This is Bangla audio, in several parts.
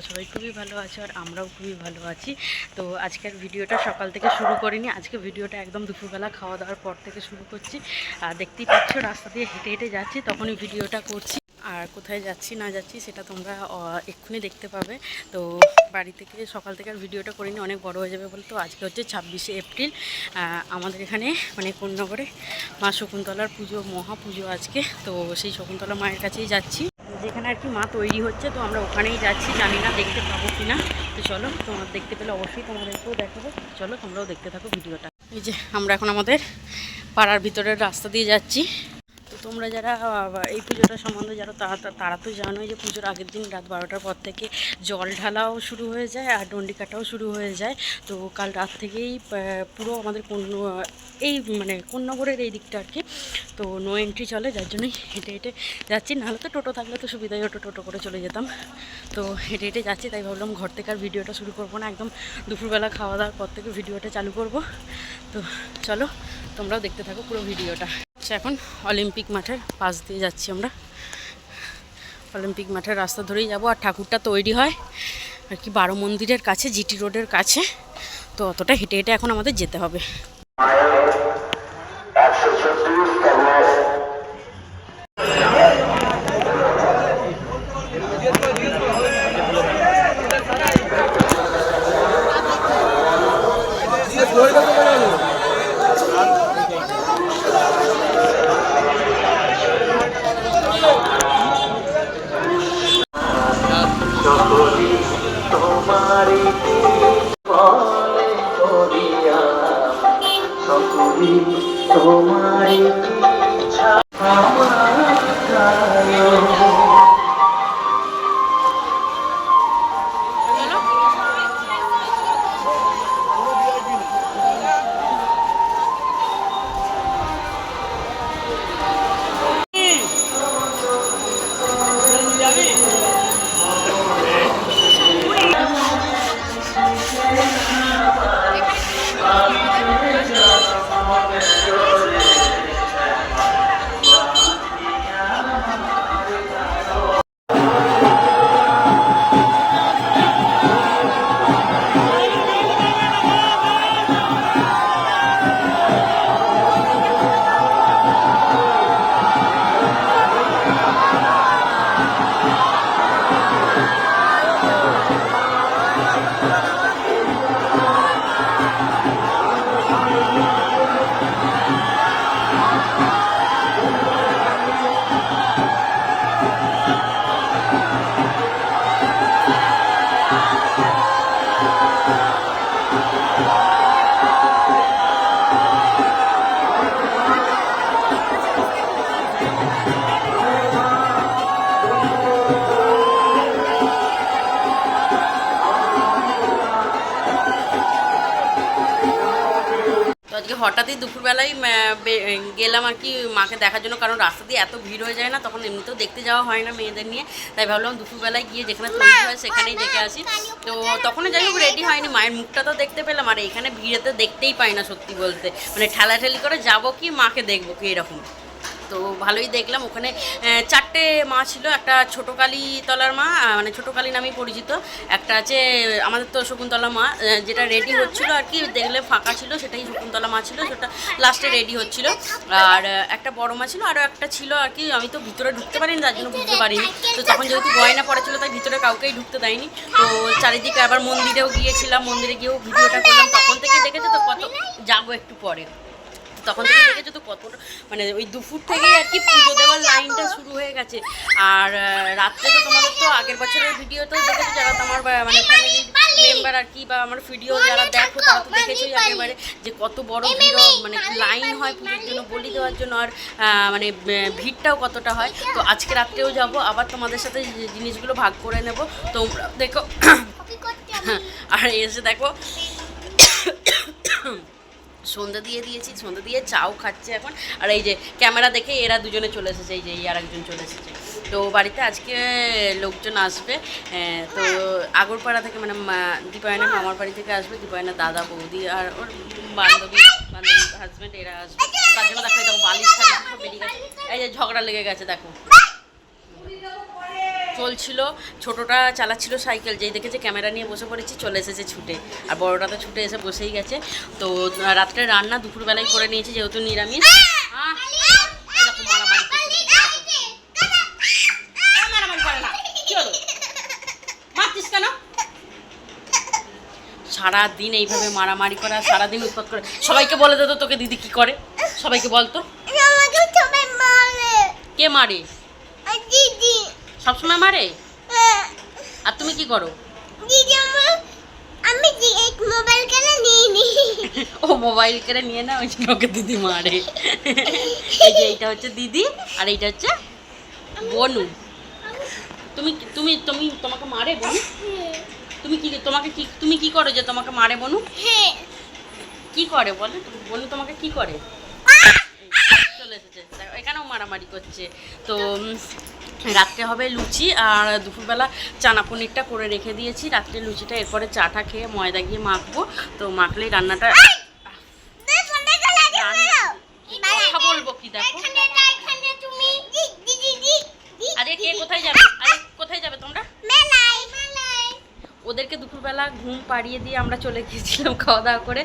তোমরা সবাই খুবই ভালো আছো আর আমরাও খুবই ভালো আছি। তো আজকের ভিডিওটা সকাল থেকে শুরু করিনি। আজকে ভিডিওটা একদম দুপুরবেলা খাওয়া দাওয়ার পর থেকে শুরু করছি। আর দেখতেই পাচ্ছ, রাস্তা দিয়ে হেঁটে হেঁটে যাচ্ছি, তখনই ভিডিওটা করছি। আর কোথায় যাচ্ছি, না যাচ্ছি, সেটা তোমরা এক্ষুনি দেখতে পাবে। তো বাড়ি থেকে সকাল থেকে আর ভিডিওটা করিনি, অনেক বড় হয়ে যাবে বলে তো আজকে হচ্ছে ছাব্বিশে এপ্রিল। আমাদের এখানে মানে কোন্নগরে মা শকুন্তলার পুজো মহা পুজো আজকে। তো সেই শকুন্তলা মায়ের কাছেই যাচ্ছি। যেখানে আর কি মা তৈরি হচ্ছে, তো আমরা ওখানেই যাচ্ছি, জানি না দেখতে পাবো কি না তো চলো, তোমার দেখতে পেলে অবশ্যই তোমাদেরকেও দেখাবো। চলো, তোমরাও দেখতে থাকো ভিডিওটা। এই যে, আমরা এখন আমাদের পাড়ার ভিতরের রাস্তা দিয়ে যাচ্ছি। তোমরা যারা এই পুজোটা সম্বন্ধে যারা তারা তারা তো জানোই যে পুজোর আগের দিন রাত বারোটার পর থেকে জল ঢালাও শুরু হয়ে যায় আর ডন্ডি কাটাও শুরু হয়ে যায়। তো কাল রাত থেকেই পুরো আমাদের কোন এই মানে কোন্নগরের এই দিকটা আর কি। তো নো এন্ট্রি চলে, যার জন্যই হেঁটে হেঁটে যাচ্ছি। নাহলে তো টোটো থাকলে তো সুবিধাই হতো টোটো করে চলে যেতাম। তো হেঁটে হেঁটে যাচ্ছি, তাই ভাবলাম ঘর থেকে আর ভিডিওটা শুরু করব না। একদম দুপুরবেলা খাওয়া দাওয়ার পর থেকে ভিডিওটা চালু করব। তো চলো, তোমরাও দেখতে থাকো পুরো ভিডিওটা। আচ্ছা এখন অলিম্পিক মাঠের পাশ দিয়ে যাচ্ছি আমরা। অলিম্পিক মাঠের রাস্তা ধরেই যাব আর ঠাকুরটা তৈরি হয়। আর কি বারো মন্দিরের কাছে, জিটি রোডের কাছে। তো অতটা হেঁটে হেঁটে এখন আমাদের যেতে হবে। হঠাৎই দুপুরবেলায় গেলাম আর কি মাকে দেখার জন্য কারণ রাস্তা দিয়ে এত ভিড় হয়ে যায় না তখন এমনিতেও দেখতে যাওয়া হয় না মেয়েদের নিয়ে। তাই ভাবলাম দুপুরবেলায় গিয়ে যেখানে তৈরি হয় সেখানেই দেখে আসি। তো তখনই যাই হোক রেডি হয়নি মায়ের মুখটা তো দেখতে পেলাম আর এখানে ভিড়েতে দেখতেই পাই না সত্যি বলতে। মানে ঠেলাঠেলি করে যাব কি মাকে দেখব কি এরকম। তো ভালোই দেখলাম। ওখানে চারটে মা ছিল, একটা ছোটো কালী তলার মা মানে ছোটো কালী নামেই পরিচিত। একটা আছে, আমাদের তো শকুন্তলা মা যেটা রেডি হচ্ছিল আর কি, দেখলে ফাঁকা ছিল, সেটাই শকুন্তলা মা ছিল, সেটা লাস্টে রেডি হচ্ছিল। আর একটা বড় মা ছিল আরও একটা ছিল আর কি, আমি তো ভিতরে ঢুকতে পারিনি, তার জন্য বুঝতে পারিনি। তো তখন যেহেতু গয়না পড়া ছিল, তাই ভিতরে কাউকেই ঢুকতে দেয়নি। তো চারিদিকে আবার মন্দিরেও গিয়েছিলাম, মন্দিরে গিয়েও ভিডিওটা করলাম, তখন থেকে দেখেছ তো কত, যাব একটু পরে। তখন থেকে দেখেছ তো কতটা মানে ওই দুপুর থেকেই আর কি পুজো দেওয়ার লাইনটা শুরু হয়ে গেছে। আর রাত্রে তো তোমাদের তো আগের বছরের ভিডিও তো দেখেছ যারা তোমার মানে ফ্যামিলির মেম্বার আর কি বা আমার ভিডিও যারা দেখো তারা তো দেখেছোই একেবারে যে কত বড় ভিড় মানে লাইন হয় পুজোর জন্য বলি দেওয়ার জন্য আর মানে ভিড়টাও কতটা হয়। তো আজকে রাত্রেও যাব আবার তোমাদের সাথে জিনিসগুলো ভাগ করে নেব তোমরা দেখো। আর এসে দেখো সন্ধ্যা দিয়ে দিয়েছি, সন্ধ্যা দিয়ে চাও খাচ্ছে এখন। আর এই যে ক্যামেরা দেখে এরা দুজনে চলে এসেছে, এই যে এই আর একজন চলে এসেছে। তো বাড়িতে আজকে লোকজন আসবে তো আগরপাড়া থেকে মানে দীপায়নের মামার বাড়ি থেকে আসবে দীপায়নের দাদা, বৌদি আর ওর বান্ধবী বান্ধবী হাজব্যান্ড এরা আসবে। তার জন্য দেখো দেখো বালিশ বেরিয়ে গেছে। এই যে ঝগড়া লেগে গেছে, দেখো। চলছিল ছোটটা চালাচ্ছিল সাইকেল যেই দেখেছে ক্যামেরা নিয়ে বসে পড়েছি চলে এসেছে ছুটে। আর বড়টা তো ছুটে এসে বসেই গেছে। তো রাত্রে রান্না দুপুরবেলায় করে নিয়েছি যেহেতু নিরামিষ। দেখো মারামারি মারামারি করে না। কি হলো? মারছিস কেন? সারাদিন এইভাবে মারামারি করা সারাদিন উৎপাত করে। সবাইকে বলে দে তো তোকে দিদি কি করে। সবাইকে বলতো কে মারে? আর সবসময় মারে? আর তুমি কি করো? আমি মোবাইল কেন নিয়ে নি। ও মোবাইল কেড়ে নিয়ে না ওই জন্য ওকে দিদি মারে। এই যে এইটা হচ্ছে দিদি আর এইটা হচ্ছে বনু। তুমি তুমি তুমি তোমাকে মারে বনু? তুমি কি তোমাকে কি তুমি কি করো যে তোমাকে মারে বনু? কি করে বলে? বনু তোমাকে কি করে? চলে এসেছে। এখানেও মারামারি করছে। তো রাত্রে হবে লুচি আর দুপুরবেলা চানা পনিরটা করে রেখে দিয়েছি। রাত্রে লুচিটা এরপরে চাটা খেয়ে ময়দা গিয়ে মাখবো। তো মাখলেই রান্নাটা বলব কি দেখো? আরে কে কোথায় যাবে? আরে কোথায় যাবে তোমরা? ওদেরকে দুপুরবেলা ঘুম পাড়িয়ে দিয়ে আমরা চলে গিয়েছিলাম খাওয়া দাওয়া করে।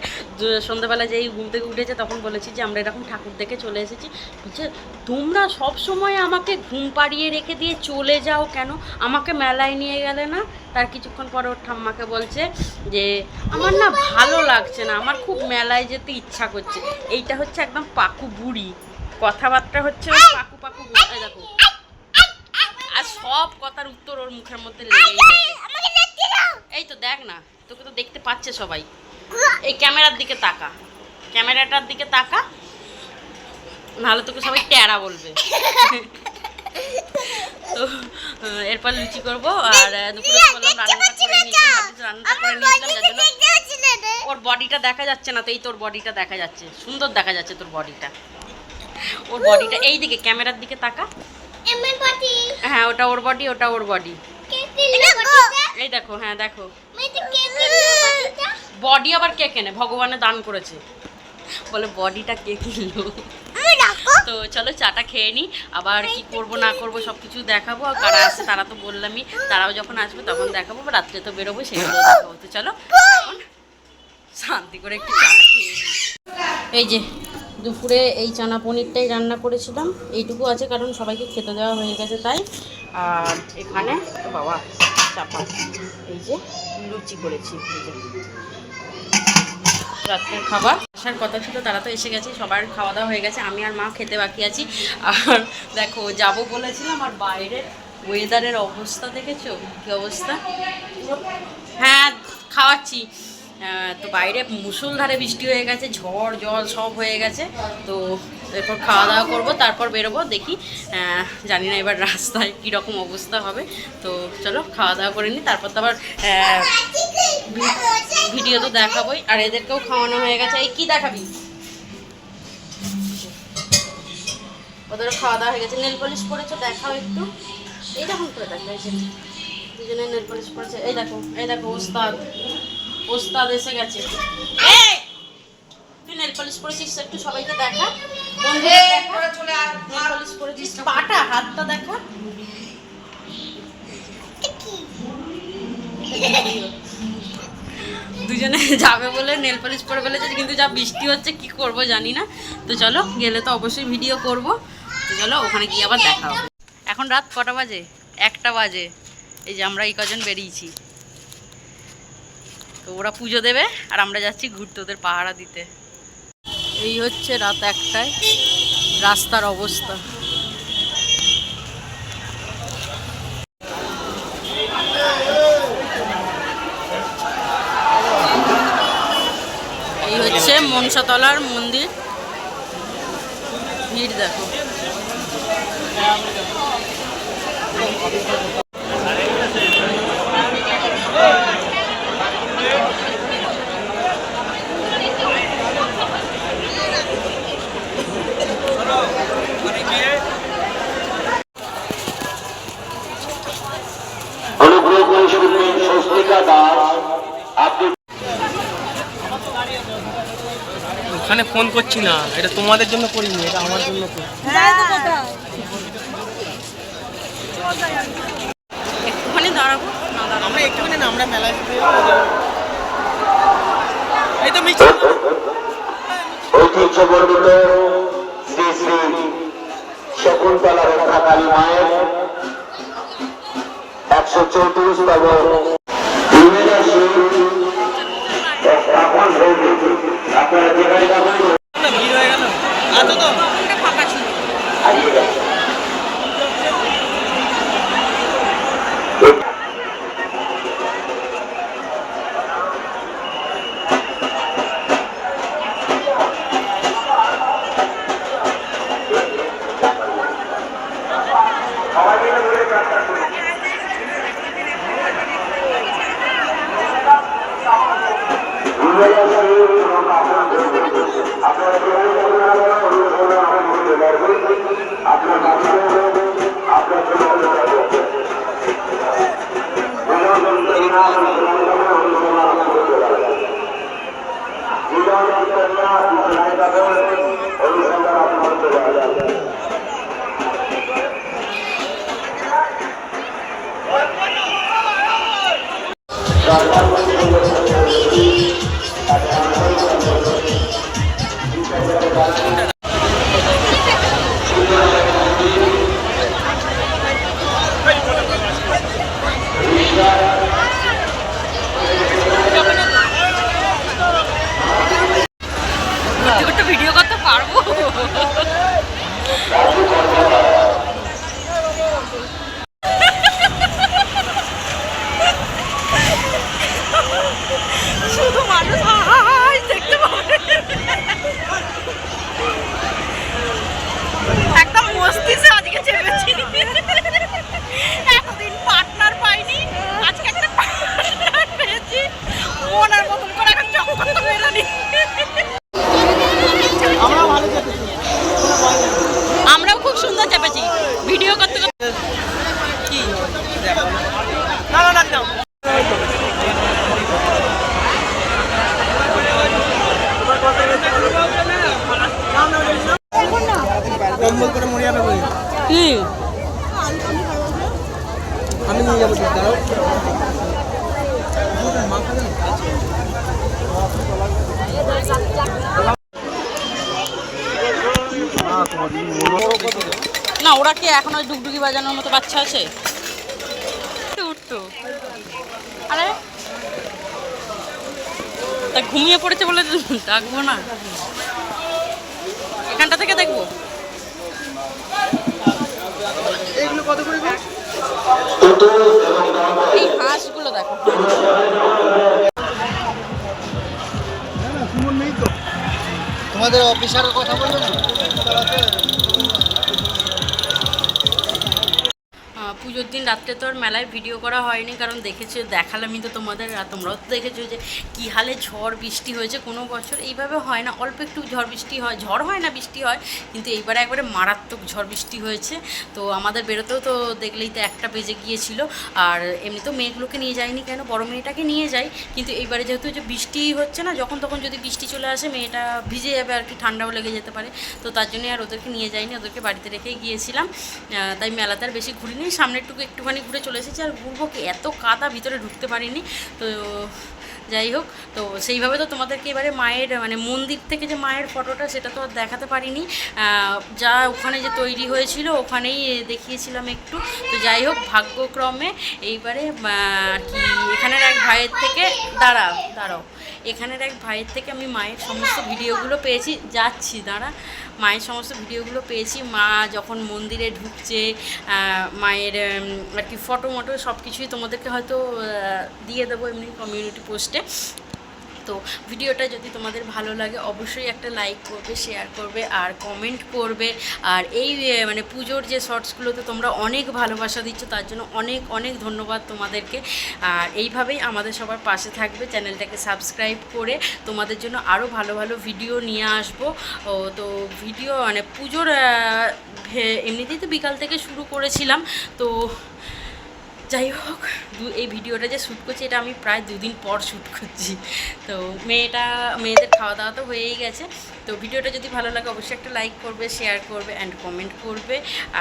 সন্ধ্যাবেলা যেই ঘুম থেকে উঠেছে তখন বলেছি যে আমরা এরকম ঠাকুর দেখে চলে এসেছি। বলছে তোমরা সব সময় আমাকে ঘুম পাড়িয়ে রেখে দিয়ে চলে যাও কেন? আমাকে মেলায় নিয়ে গেলে না? তার কিছুক্ষণ পরে ওর ঠাম্মাকে বলছে যে আমার না ভালো লাগছে না আমার খুব মেলায় যেতে ইচ্ছা করছে। এইটা হচ্ছে একদম পাকু বুড়ি। কথাবার্তা হচ্ছে পাকু পাকু বুড়ি। দেখো। আর সব কথার উত্তর ওর মুখের মধ্যে দাও। এই তো দেখ না তোকে তো দেখতে পাচ্ছে সবাই। এই ক্যামেরার দিকে তাকা। ক্যামেরাটার দিকে তাকা নাহলে তোকে সবাই ট্যারা বলবে। তো এরপর লুচি করব আর দুপুরে বললাম রান্নাটা করে নিয়েছিলাম রান্নাটা করে নিয়েছিলাম ওর বডিটা দেখা যাচ্ছে না তো এই তোর বডিটা দেখা যাচ্ছে। সুন্দর দেখা যাচ্ছে তোর বডিটা। ওর বডিটা এই দিকে ক্যামেরার দিকে তাকা। হ্যাঁ ওটা ওর বডি ওটা ওর বডি। এই দেখো হ্যাঁ দেখো। বডি আবার কে কেনে? ভগবানে দান করেছে। বলে বডিটা কে কিনলো? তো চলো চাটা খেয়ে নিই আবার কি করব, না করব সব কিছু দেখাবো। আর কারা আসছে, তারা তো বললামই। তারাও যখন আসবে, তখন দেখাবো। বা রাত্রে তো বেরোবো সেগুলো দেখাবো। তো চলো শান্তি করে একটু চাটা খেয়ে এই যে, দুপুরে এই চানা পনিরটাই রান্না করেছিলাম। এইটুকু আছে, কারণ সবাইকে খেতে দেওয়া হয়ে গেছে তাই। আর এখানে বাবা, চাপা। এই যে, লুচি করেছি। রাত্রের খাবার। আসার কথা ছিল, তারা তো এসে গেছে, সবার খাওয়া দাওয়া হয়ে গেছে। আমি আর মা খেতে বাকি আছি। আর দেখো, যাব বলেছিলাম, আর বাইরের ওয়েদারের অবস্থা দেখেছ? কি অবস্থা? হ্যাঁ খাওয়াচ্ছি। তো বাইরে মুসুলধারে বৃষ্টি হয়ে গেছে, ঝড়, জল সব হয়ে গেছে। তো এরপর খাওয়া দাওয়া করব, তারপর বেরোবো, দেখি জানি না এবার রাস্তায় কীরকম অবস্থা হবে। তো চলো খাওয়া দাওয়া করে নিই তারপর তো আবার ভিডিও তো দেখাবোই। আর এদেরকেও খাওয়ানো হয়ে গেছে। এই কী দেখাবি? ওদেরও খাওয়া দাওয়া হয়ে গেছে। নেল পলিশ পরেছো? দেখাও একটু। এই রকম করে দেখা, দুজনে নেল পলিশ পরেছে। এই দেখো এই দেখো, ওস্তাদ। ওস্তাদ এসে গেছে। তুই নেল পলিশ পরেছিস একটু সবাইকে দেখা। নেল পলিশ পরেছিস পাটা হাতটা দেখা। দুজনে যাবে বলে নেল পলিশ পরে ফেলেছে কিন্তু যা বৃষ্টি হচ্ছে কি করব জানি না। তো চলো গেলে তো অবশ্যই ভিডিও করব। তো চলো ওখানে গিয়ে আবার দেখা হবে। এখন রাত কটা বাজে? একটা বাজে। এই যে আমরা এই কজন বেরিয়েছি। তো ওরা পুজো দেবে আর আমরা যাচ্ছি ঘুরতে ওদের পাহারা দিতে। এই হচ্ছে রাত একটায়। রাস্তার অবস্থা। এই হচ্ছে মনসাতলার মন্দির। ভিড় দেখো। ফোন করছি না। এটা তোমাদের জন্য করিনি এটা আমার জন্য আমরা মেলায় যেতে এই তো মিছিল ঐতিহ্যবর্ণিত শ্রী শ্রী শকুন্তলা রক্ষাকালী মায়ের একশো চৌত্রিশতম আপনারা যেখানে যাবেন না, ভিড় হয়ে গেল আছো তো একটা মানুষ হাই দেখতে পাবে। একদম মস্তিতে আজকে চেপেছি। এতদিন পার্টনার পাইনি, আজকে একটা পার্টনার পেয়েছি। মনের মতন করে এখন চক্কর তো বেরোনি আমরাও খুব সুন্দর চেপেছি ভিডিও করতে করতে কি না না না নাও কম্বল করে মরে যাবে বলে কি আমি নিয়ে যাব দাঁড়াও না ওরা কি এখনও ডুগডুগি বাজানোর মতো বাচ্চা আছে? উঠতো আরে। তা ঘুমিয়ে পড়েছে বলে ডাকবো না। এখানটা থেকে দেখব। কত করে এই হাঁসগুলো দেখো। তোমাদের অফিসারের কথা বলবে না? দিন রাত্রে তো আর মেলায় ভিডিও করা হয়নি, কারণ দেখেছ, দেখালামই তো তোমাদের, আর তোমরাও তো দেখেছ যে কী হালে ঝড় বৃষ্টি হয়েছে কোনো বছর। এইভাবে হয় না, অল্প একটু ঝড় বৃষ্টি হয়, ঝড় হয় না বৃষ্টি হয়, কিন্তু এইবারে একবারে মারাত্মক ঝড় বৃষ্টি হয়েছে। তো আমাদের বেরোতেও তো দেখলেই তো একটা বেজে গিয়েছিল, আর এমনি তো মেয়েগুলোকে নিয়ে যায়নি কেন, বড় মেয়েটাকে নিয়ে যাই, কিন্তু এইবারে যেহেতু যে বৃষ্টি হচ্ছে না, যখন তখন যদি বৃষ্টি চলে আসে, মেয়েটা ভিজে যাবে আর কি, ঠান্ডাও লেগে যেতে পারে। তো তার জন্যই আর ওদেরকে নিয়ে যাইনি, ওদেরকে বাড়িতে রেখেই গিয়েছিলাম। তাই মেলাতে আর বেশি ঘুরিনি সামনেরটুকু একটুখানি ঘুরে চলে এসেছি আর ঘুরবো কি, এত কাদা ভিতরে ঢুকতে পারিনি। তো যাই হোক, তো সেইভাবে তো তোমাদেরকে এবারে মায়ের মানে মন্দির থেকে যে মায়ের ফটোটা সেটা তো আর দেখাতে পারিনি। যা ওখানে যে তৈরি হয়েছিল ওখানেই দেখিয়েছিলাম একটু। তো যাই হোক, ভাগ্যক্রমে এইবারে আর কি, এখানের এক ভাইয়ের থেকে, দাঁড়াও দাঁড়াও। এখানের এক ভাইয়ের থেকে আমি মায়ের সমস্ত ভিডিওগুলো পেয়েছি। যাচ্ছি, দাঁড়া। মায়ের সমস্ত ভিডিওগুলো পেয়েছি। মা যখন মন্দিরে ঢুকছে মায়ের আর কি ফটো মটো সব কিছুই তোমাদেরকে হয়তো দিয়ে দেবো এমনি কমিউনিটি পোস্টে তো ভিডিওটা যদি তোমাদের ভালো লাগে, অবশ্যই একটা লাইক করবে শেয়ার করবে আর কমেন্ট করবে। আর এই মানে পুজোর যে শর্টসগুলোতে তোমরা অনেক ভালোবাসা দিচ্ছ, তার জন্য অনেক অনেক ধন্যবাদ তোমাদেরকে। আর এইভাবেই আমাদের সবার পাশে থাকবে চ্যানেলটাকে সাবস্ক্রাইব করে তোমাদের জন্য আরও ভালো ভালো ভিডিও নিয়ে আসব। ও, তো ভিডিও মানে পুজোর এমনিতেই তো বিকাল থেকে শুরু করেছিলাম, তো যাই হোক এই ভিডিওটা যে শ্যুট করছি, এটা আমি প্রায় দুদিন পর শ্যুট করছি। তো মেয়েটা, মেয়েদের খাওয়া দাওয়া তো হয়েই গেছে। তো ভিডিওটা যদি ভালো লাগে, অবশ্যই একটা লাইক করবে শেয়ার করবে অ্যান্ড কমেন্ট করবে।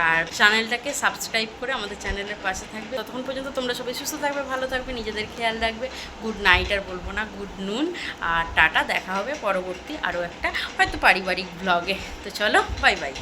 আর চ্যানেলটাকে সাবস্ক্রাইব করে আমাদের চ্যানেলের পাশে থাকবে। ততক্ষণ পর্যন্ত তোমরা সবাই সুস্থ থাকবে, ভালো থাকবে, নিজেদের খেয়াল রাখবে। গুড নাইট আর বলব না গুড নুন আর টাটা, দেখা হবে পরবর্তী আরও একটা হয়তো পারিবারিক ব্লগে তো চলো বাই বাই